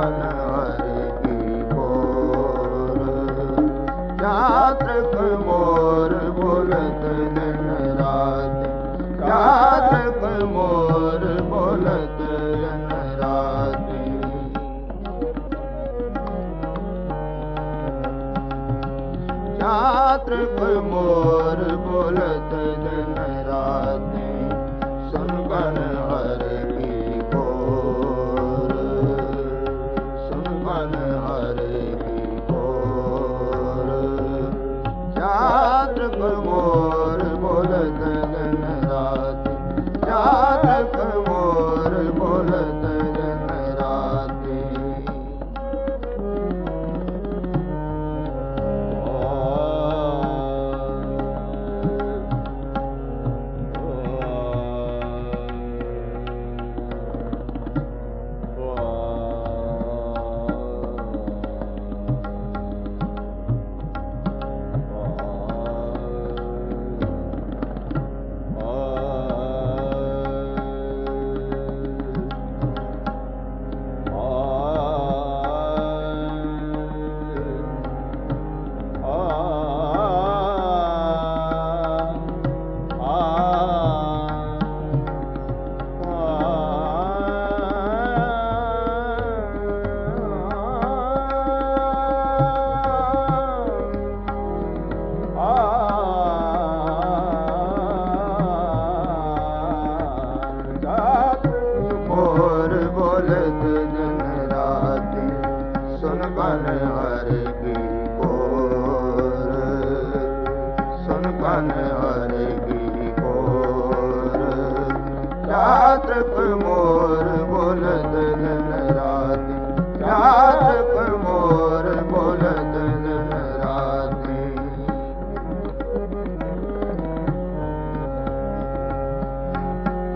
ਮਨ ਹਰਿ ਕੀ ਕੋਰ ਮੋਰ ਬੋਲਤ ਦਿਨ ਰਾਤ ਚਾਤ੍ਰਿਕ ਮੋਰ ਬੋਲਤ ਦਿਨ ਰਾਤ ਮੋਰ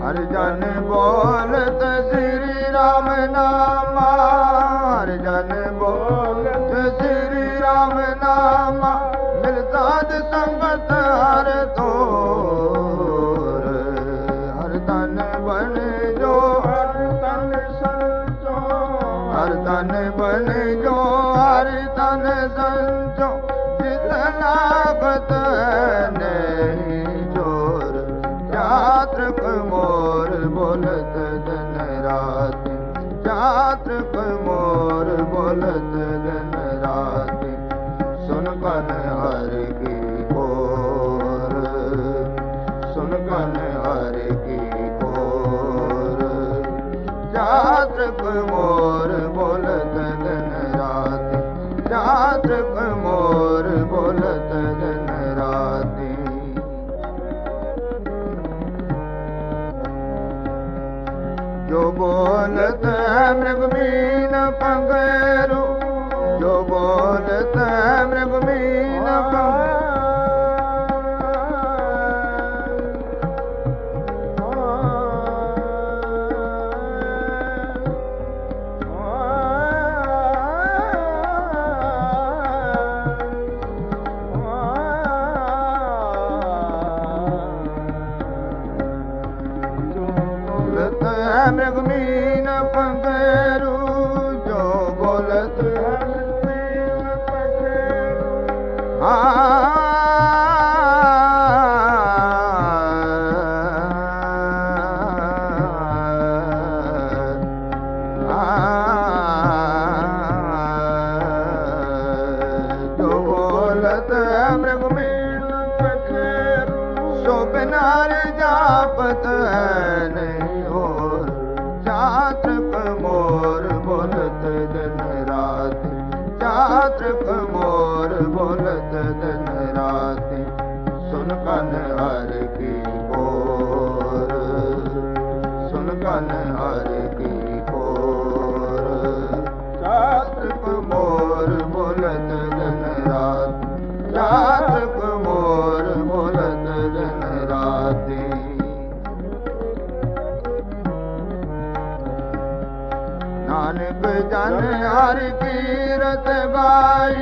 ਹਰ ਜਨ ਬੋਲਤ ਸ੍ਰੀ ਰਾਮ ਨਾਮਾ, ਹਰ ਜਨ ਬੋਲਤ ਸ੍ਰੀ ਰਾਮ ਨਾਮਾ ਮਿਲਦਾਦ ਸੰਗਤ ਹਰ ਤੋਰ ਹਰ ਤਨ ਬਨ ਜੋ, ਹਰ ਤਨ ਸੰਚੋ ਹਰ ਤਨ ਬਨ ਜੋ, ਹਰ ਤਨ ਸੰਚੋ ਜਿਤ ਲਾਭਤ ਹੈ बोलत दिन रात चात्र मोर बोलत ਬੋਲਤ ਮ੍ਰਿਗ ਮੀਨ ਪੰਗਰੂ। ਨਾਨਕ ਜਨ ਹਰ ਕੀਰਤ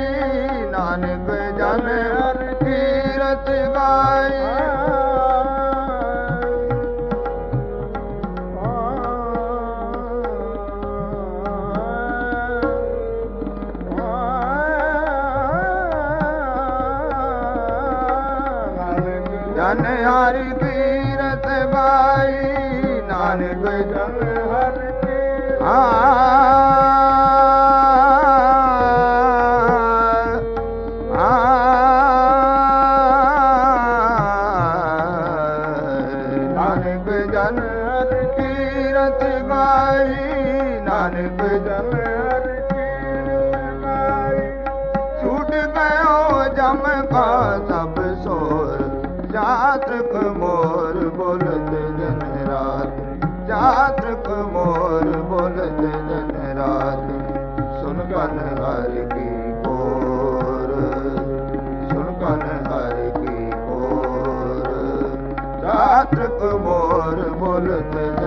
ਜਾਤਕ ਮੋਰ ਬੋਲਤ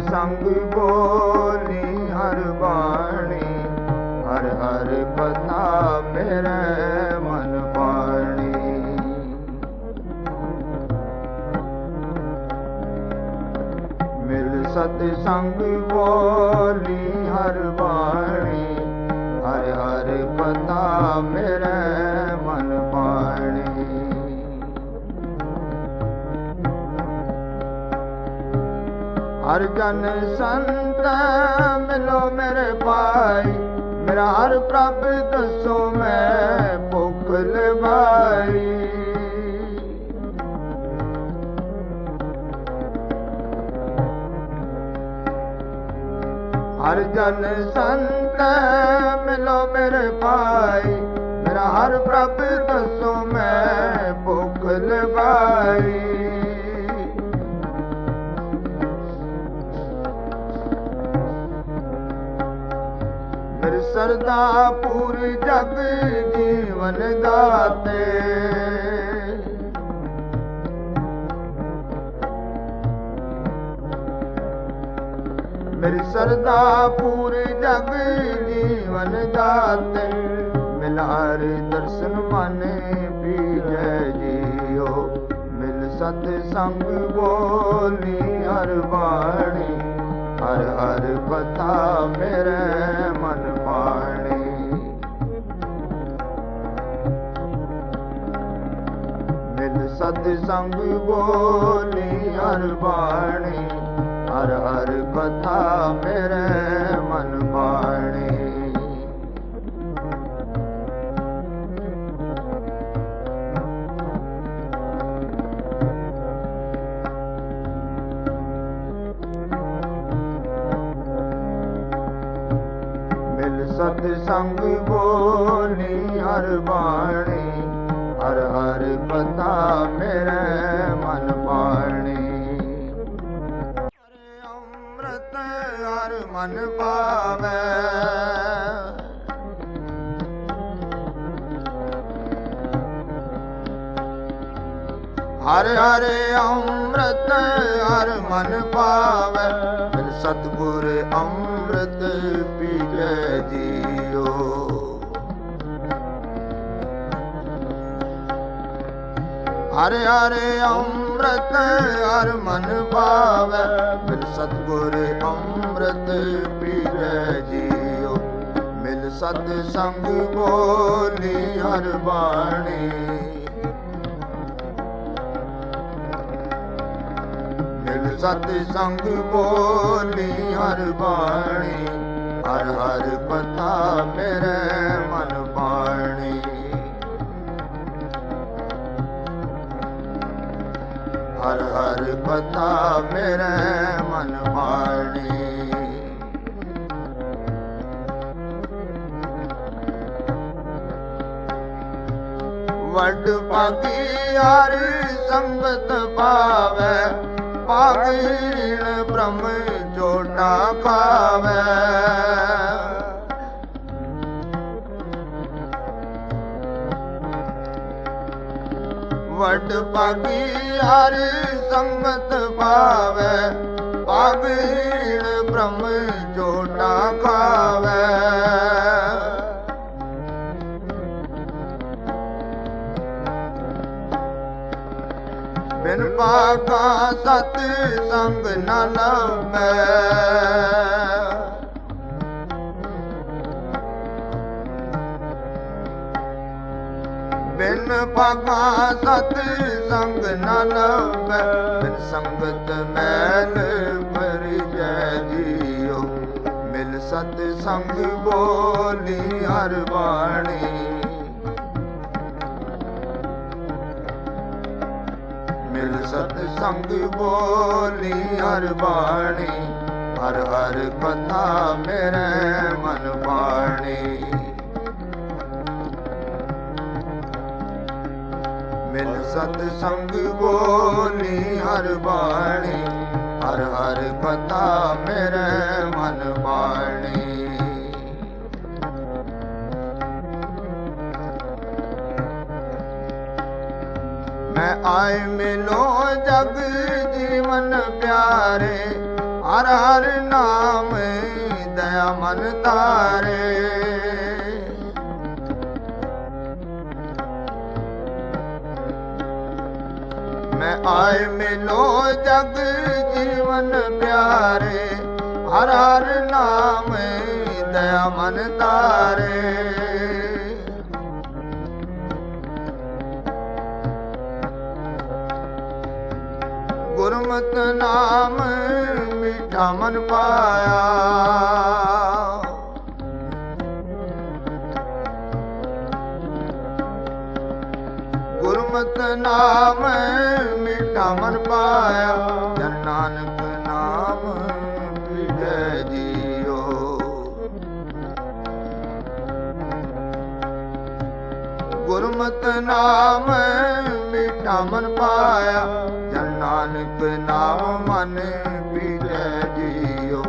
ਸੰਗ ਬੋਲੀ ਜਨ ਸੰਤ, ਮਿਲੋ ਮੇਰੇ ਭਾਈ। ਮੇਰਾ ਹਰ ਪ੍ਰਭ ਦੱਸੋ ਮੈਂ ਭੁੱਖ ਲਵਾਈ। ਹਰ ਜਨ ਸੰਤ, ਮਿਲੋ ਮੇਰੇ ਭਾਈ। ਮੇਰਾ ਹਰ ਪ੍ਰਭ ਦੱਸੋ ਮੈਂ ਭੁੱਖ ਲਵਾਈ। ਸਰਦਾ ਪੂਰੀ ਜਗ ਜੀਵਨ ਦਾਤੇ। ਮੇਰੀ ਸਰਦਾ ਪੂਰੀ ਜਗ ਜੀਵਨ ਦਾਤੇ, ਮਿਲਾਰ ਦਰਸ਼ਨ ਮਨ ਪੀਜੈ ਜੀਓ। ਮਿਲ ਸਤ ਸੰਗ ਬੋਲੀ ਹਰ ਬਾਣੀ, ਹਰ ਹਰ ਪਤਾ ਮੇਰੇ ਮਨ ਸਤ ਸੰਗ ਬੋਲੀ ਹਰ ਬਾਣੀ, ਹਰ ਹਰ ਕਥਾ ਮੇਰੇ ਮਨ ਬਾਣੀ। ਸਤ ਸੰਗ ਬੋਲੀ ਹਰ ਬਾਣੀ ਹਰ ਹਰ ਪਤਾ ਮੇਰੇ ਮਨ ਪਾਣੀ। ਹਰ ਅੰਮ੍ਰਿਤ ਹਰ ਮਨ ਪਾਵੇ। ਹਰ ਹਰ ਅੰਮ੍ਰਿਤ ਹਰ ਮਨ ਪਾਵੇ। ਫਿਰ ਸਤਗੁਰ ਅੰਮ੍ਰਿਤ ਪੀਜੈ ਜੀ। ਹਰ ਹਰੇ ਅੰਮ੍ਰਿਤ ਹਰ ਮਨ ਪਾਵੇ, ਮਿਲ ਸਤਗੁਰ ਅੰਮ੍ਰਿਤ ਪੀਜੈ ਜੀਓ ਮਿਲ ਸਤ ਸੰਗ ਬੋਲੀ ਹਰ ਬਾਣੀ। ਮਿਲ ਸਤ ਸੰਗ ਬੋਲੀ ਹਰ ਬਾਣੀ, ਹਰ ਹਰ ਪਤਾ ਮੇਰੇ ਮਨ ਬਾਣੀ। ਹਰ ਹਰ ਪਤਾ ਮੇਰੇ ਮਨ ਮਾਣੀ ਵੱਡ ਪਾਗੀ ਹਰ ਸੰਗਤ ਪਾਵੇ ਪਾਗੀਣ ਬ੍ਰਹਮ ਜੋਟਾ ਪਾਵੇ ਵੱਡ ਭਾਗੀ ਹਰ ਸੰਗਤ ਪਾਵੇ ਪਾਗੀਣ ਬ੍ਰਹਮ ਜੋਟਾ ਖਾਵੇ। ਬਿਨ ਪਾਕਾ ਸਤ ਸੰਗ ਨ ਲਵੈ ਬਿਨ ਪਾਕਾ ਸਤ ਸੰਗ ਨ ਲਵੈ ਬਿਨ ਸੰਗਤ ਮੈਲ ਪਰ ਜੈ ਜੀਓ ਮਿਲ ਸਤ ਸੰਗ ਬੋਲੀ ਹਰ ਬਾਣੀ। ਮਿਲ ਸਤ ਸੰਗ ਬੋਲੀ ਹਰ ਬਾਣੀ। ਹਰ ਹਰ ਕਥਾ ਮੇਰੇ ਮਨ ਬਾਣੀ। ਮਿਲ ਸਤ ਸੰਗ ਬੋਲੀ ਹਰ ਬਾਣੀ, ਹਰ ਹਰ ਪਤਾ ਮੇਰੇ ਮਨ ਬਾਣੀ। ਮੈਂ ਆਏ ਮਿਲੋ ਜਗ ਜੀਵਨ ਪਿਆਰੇ, ਹਰ ਹਰ ਨਾਮ ਦਇਆ ਮਨ ਤਾਰੇ ਮੈਂ ਆਏ ਮਿਲੋ ਜਗ ਜੀਵਨ ਪਿਆਰੇ, ਹਰ ਹਰ ਨਾਮ ਦਇਆ ਮਨ ਤਾਰੇ ਗੁਰਮਤ ਨਾਮ ਮਿਠਾ ਮਨ ਪਾਇਆ। ਗੁਰਮਤ ਨਾਮ ਮਿਠਾ ਮਨ ਪਾਇਆ। ਜਨ ਨਾਨਕ ਨਾਮ ਵਿਜੈ ਜੀਓ ਗੁਰਮਤ ਨਾਮ ਮਿਠਾ ਮਨ ਪਾਇਆ। ਜਨ ਨਾਨਕ ਨਾਮ ਮਨ ਵਿਜੈ ਜੀਓ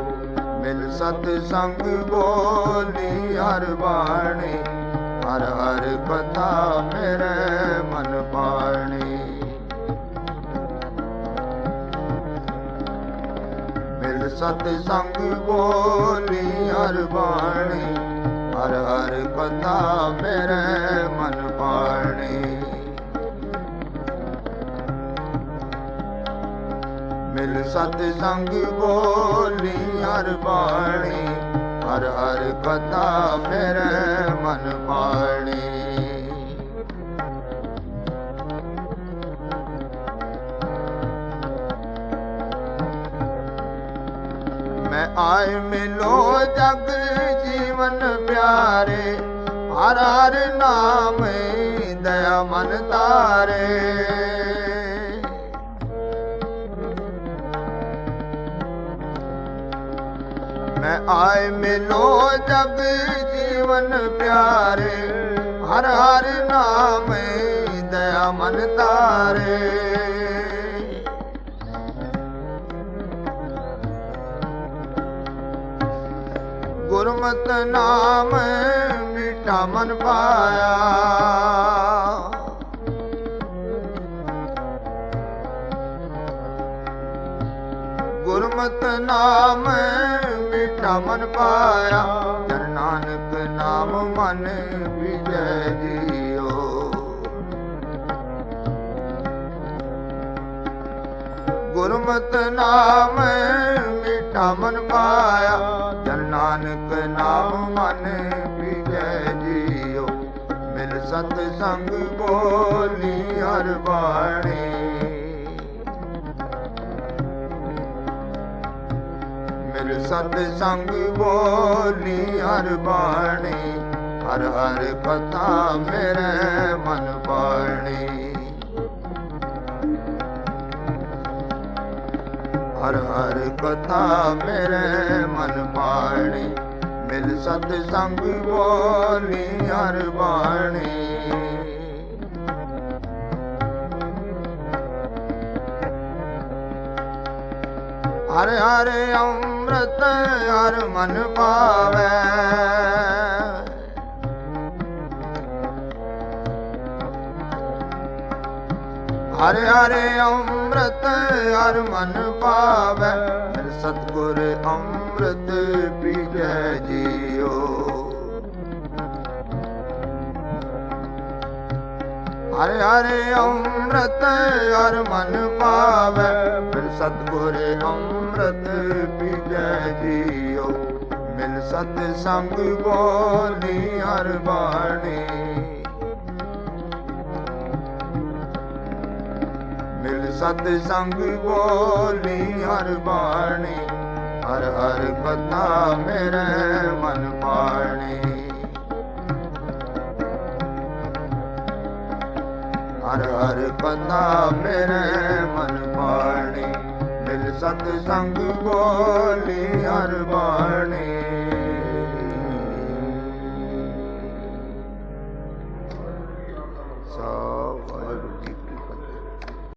ਮਿਲ ਸਤ ਸੰਗ ਬੋਲੀ ਹਰ ਬਾਣੀ। ਹਰ ਹਰ ਕਥਾ ਮੇਰੇ ਮਨ ਪਾਣੀ ਮਿਲ ਸਤ ਸੰਗ ਬੋਲੀ ਹਰ ਬਾਣੀ, ਹਰ ਹਰ ਕਥਾ ਮੇਰੇ ਮਨ ਪਾਣੀ ਮਿਲ ਸਤ ਸੰਗ ਬੋਲੀ ਹਰ ਬਾਣੀ ਹਰ ਹਰ ਕਥਾ ਮੇਰੇ ਮਨ ਪਾਣੀ ਮੈਂ ਆਏ ਮਿਲੋ ਜਗ ਜੀਵਨ ਪਿਆਰੇ, ਹਰ ਹਰ ਨਾਮ ਦਇਆ ਮਨ ਤਾਰੇ। ਮੈਂ ਆਏ ਮਿਲੋ ਜਗ ਜੀਵਨ ਪਿਆਰੇ, ਹਰ ਹਰ ਨਾਮ ਦਇਆ ਮਨ ਤਾਰੇ ਗੁਰਮਤ ਨਾਮ ਮਿਠਾ ਮਨ ਪਾਇਆ। ਗੁਰਮਤ ਨਾਮ ਮਿਠਾ ਮਨ ਪਾਇਆ ਜਨ ਨਾਨਕ ਨਾਮ ਮਨ ਵਿਜੈ ਜੀਓ। ਗੁਰਮਤ ਨਾਮ ਮਿਠਾ ਮਨ ਪਾਇਆ ਜਨ ਨਾਨਕ ਨਾਮ ਮਨ ਵਿਜੈ ਜੀਓ। ਮਿਲ ਸਤ ਸੰਗ ਬੋਲੀ ਹਰ ਬਾਣੀ। ਗੁਰ ਸਤ ਸੰਗ ਬੋਲੀ ਹਰ ਬਾਣੀ, ਹਰ ਹਰ ਕਥਾ ਮੇਰੇ ਮਨ ਪਾਣੀ ਹਰ ਹਰ ਕਥਾ ਮੇਰੇ ਮਨ ਪਾਣੀ ਮਿਲ ਸਤ ਸੰਗ ਬੋਲੀ ਹਰ ਬਾਣੀ। ਹਰੇ ਹਰੇ ਓਮ ਅੰਮ੍ਰਿਤ ਹਰ ਮਨ ਪਾਵੈ। ਹਰ ਹਰ ਅੰਮ੍ਰਿਤ ਹਰ ਮਨ ਪਾਵੈ। ਫਿਰ ਸਤਗੁਰ ਅੰਮ੍ਰਿਤ ਪੀਜੈ ਜੀਓ। ਹਰ ਹਰ ਅੰਮ੍ਰਿਤ ਹਰ ਮਨ ਪਾਵੈ। ਫਿਰ ਸਤਗੁਰ ਅੰਮ੍ਰਿਤ ਪੀ ਜੈ ਜੀਓ ਮਿਲ ਸਤ ਸੰਗ ਬੋਲੀ ਹਰ ਬਾਣੀ ਮਿਲ ਸਤ ਸੰਗ ਬੋਲੀ ਹਰ ਬਾਣੀ ਹਰ ਹਰ ਕਥਾ ਮੇਰੇ ਮਨ ਪਾਣੀ। ਹਰ ਹਰ ਕਥਾ ਮੇਰੇ ਮਨ ਪਾਣੀ। ਸਤ ਸੰਗ ਬੋਲੀ ਹਰ ਬਾਣੀ।